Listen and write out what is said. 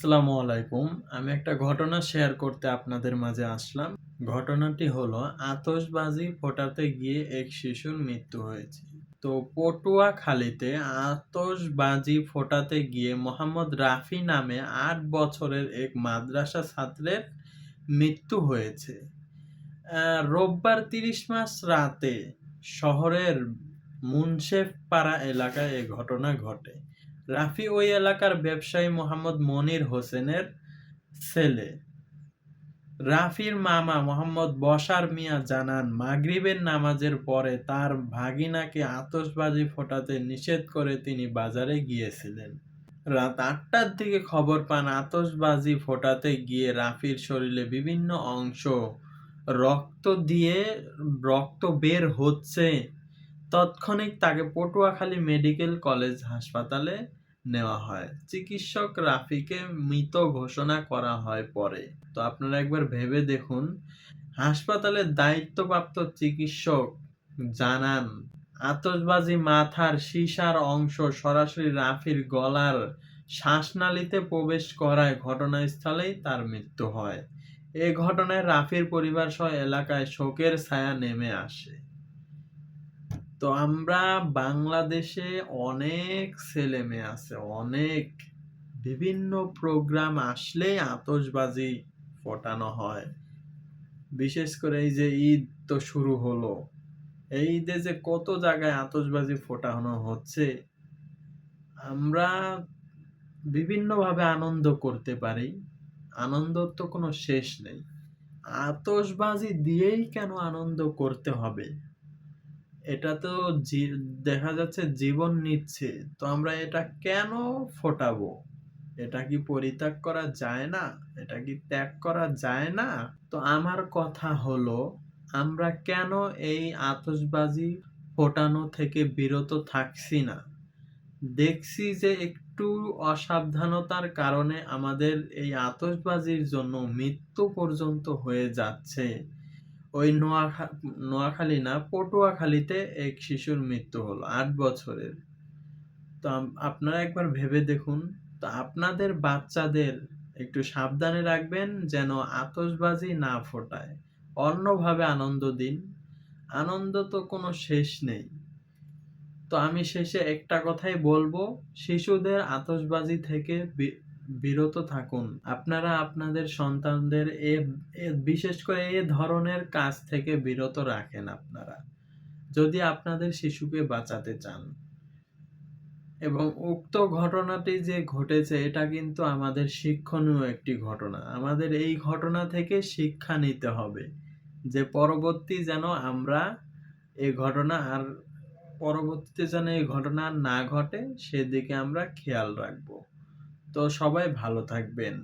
আসসালামু আলাইকুম। আমি একটা ঘটনা শেয়ার করতে আপনাদের মাঝে আসলাম। ঘটনাটি হলো, আতশবাজি ফোটাতে গিয়ে এক শিশুর মৃত্যু হয়েছে। তো পটুয়াখালীতে আতশবাজি ফোটাতে গিয়ে মোহাম্মদ রাফি নামে আট বছরের এক মাদ্রাসা ছাত্রের মৃত্যু হয়েছে। রোববার তিরিশ মাস রাতে শহরের মুন্সেফপাড়া এলাকায় এ ঘটনা ঘটে। রাফি ওই এলাকার ব্যবসায়ী মোহাম্মদ মনির হোসেনের ছেলে। রাফির মামা মোহাম্মদ বসার মিয়া জানান, মাগরিবের নামাজের পরে তার ভাগিনাকে আতসবাজি ফোটাতে নিষেধ করে তিনি বাজারে গিয়েছিলেন। রাত আটটার দিকে খবর পান আতসবাজি ফোটাতে গিয়ে রাফির শরীরে বিভিন্ন অংশ রক্ত দিয়ে রক্ত বের হচ্ছে। তৎক্ষণিক তাকে পটুয়াখালী মেডিকেল কলেজ হাসপাতালে নেওয়া হয়। চিকিৎসক রাফিকে মৃত ঘোষণা করা হয় পরে। তো আপনারা একবার ভেবে দেখুন, হাসপাতালের দায়িত্বপ্রাপ্ত চিকিৎসক জানান, আতশবাজি মাথার সীসার অংশ সরাসরি রাফির গলার শ্বাসনালীতে প্রবেশ করায় ঘটনাস্থলেই তার মৃত্যু হয়। এ ঘটনায় রাফির পরিবার সহ এলাকায় শোকের ছায়া নেমে আসে। তো আমরা বাংলাদেশে অনেক ছেলে মেয়ে আছে, অনেক বিভিন্ন প্রোগ্রাম আসলেই আতশবাজি ফোটানো হয়। বিশেষ করে এই যে ঈদ তো শুরু হলো, এই ঈদে যে কত জায়গায় আতশবাজি ফোটানো হচ্ছে, আমরা বিভিন্নভাবে আনন্দ করতে পারি, আনন্দ তো কোনো শেষ নেই। আতসবাজি দিয়েই কেন আনন্দ করতে হবে? এটা তো দেখা যাচ্ছে জীবন নিচ্ছে। তো আমরা এটা কেন ফোটাবো? এটা কি পরিত্যাগ করা যায় না? এটা কি ত্যাগ করা যায় না? তো আমার কথা হলো, আমরা কেন এই আতসবাজি ফোটানো থেকে বিরত থাকছি না? দেখছি যে একটু অসাবধানতার কারণে আমাদের এই আতসবাজির জন্য মৃত্যু পর্যন্ত হয়ে যাচ্ছে। ওই নোয়াখা, নোয়াখালী না, পটুয়াখালীতে এক শিশুর মৃত্যু হলো, আট বছরের। তো আপনারা একবার ভেবে দেখুন, তো আপনাদের বাচ্চাদের একটু সাবধানে রাখবেন যেন আতসবাজি না ফোটায়। অন্যভাবে আনন্দ দিন। আনন্দ তো কোনো শেষ নেই। তো আমি শেষে একটা কথাই বলব, শিশুদের আতসবাজি থেকে বিরত থাকুন। আপনারা আপনাদের সন্তানদের এ, এ- বিশেষ করে এ ধরনের কাজ থেকে বিরত রাখেন আপনারা। যদি আপনাদের শিশুকে বাঁচাতে চান। এবং উক্ত ঘটনাটি যে ঘটেছে, এটা কিন্তু আমাদের শিক্ষণীয় একটি ঘটনা। আমাদের এই ঘটনা থেকে শিক্ষা নিতে হবে যে পরবর্তী যেন আমরা এই ঘটনা আর পরবর্তীতে যেন এই ঘটনা না ঘটে, সেদিকে আমরা খেয়াল রাখব। তো সবাই ভালো থাকবেন।